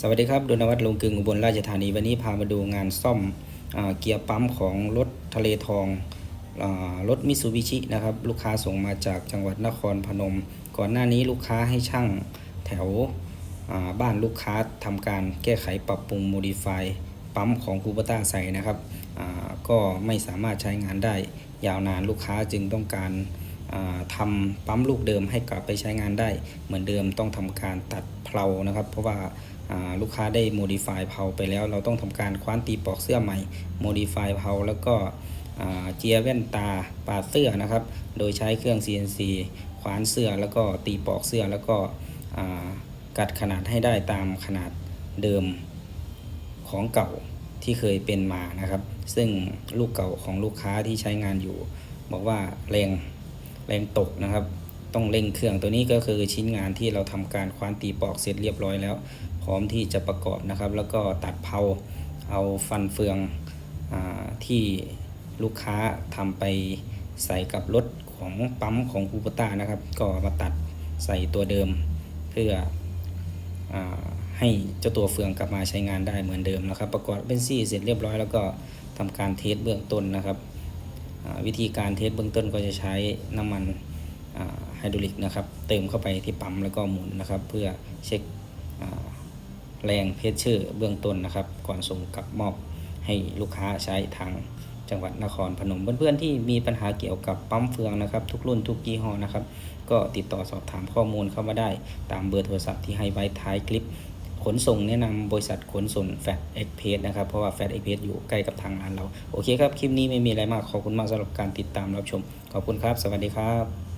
สวัสดีครับดนวัฒน์ลงกึงอุบลราชธานีวันนี้พามาดูงานซ่อมอเกียร์ปั๊มของรถทะเลทองอรถมิซูบิชินะครับลูกค้าส่งมาจากจังหวัดนครพนม ก่อนหน้านี้ลูกค้าให้ช่างแถวบ้านลูกค้าทำการแก้ไขปรับปรุงโมดิฟายปั๊มของคูปต้าใส่นะครับก็ไม่สามารถใช้งานได้ยาวนานลูกค้าจึงต้องการ อ่าทำปั๊มลูกเดิมให้กลับไปใช้งานได้ เหมือนเดิมต้องทำการตัดเพลานะครับ เพราะว่าลูกค้าได้โมดิฟายเพลาไปแล้ว เราต้องทำการคว้านตีปอกเสื้อใหม่โมดิฟายเพลาแล้วก็เจียแว่นตาปาดเสื้อนะครับ โดยใช้เครื่อง CNC คว้านเสื้อแล้วก็ตีปอกเสื้อแล้วก็กัดขนาดให้ได้ตามขนาดเดิมของเก่าที่เคยเป็นมานะครับ ซึ่งลูกเก่าของลูกค้าที่ใช้งานอยู่ บอกว่าแรง แรงตกนะครับ ต้องเร่งเครื่องตัวนี้ก็คือชิ้นงานที่เราทำการคว้านตีปอกเสร็จเรียบร้อยแล้ว พร้อมที่จะประกอบนะครับ แล้วก็ตัดเพาเอาฟันเฟืองอที่ลูกค้าทำไปใส่กับรถของปั๊มของคูปต้านะครับ ก็มาตัดใส่ตัวเดิมเพื่ออให้เจ้าตัวเฟืองกลับมาใช้งานได้เหมือนเดิมนะครับ ประกอบเป็นซี่เสร็จเรียบร้อยแล้วก็ทำการเทสเบื้องต้นนะครับ วิธีการเทสเบื้องต้นก็จะใช้น้ำมันไฮดรอลิกนะครับเติมเข้าไปที่ปั๊มแล้วก็หมุนนะครับ เพื่อเช็คแรงเพชเชอร์เบื้องต้นนะครับ ก่อนส่งกลับมอบให้ลูกค้าใช้ทางจังหวัดนครพนมเพื่อนๆที่มีปัญหาเกี่ยวกับปั๊มเฟืองนะครับ ทุกรุ่นทุกยี่ห้อนะครับ ก็ติดต่อสอบถามข้อมูลเข้ามาได้ตามเบอร์โทรศัพท์ที่ให้ไว้ท้ายคลิป ขนส่งแนะนำบริษัทขนส่งแฟดเอ็กเพสนะครับ เพราะว่าแฟดเอ็กเพสอยู่ใกล้กับทางร้านเรา โอเคครับ คลิปนี้ไม่มีอะไรมาก ขอบคุณมากสำหรับการติดตามรับชม ขอบคุณครับ สวัสดีครับ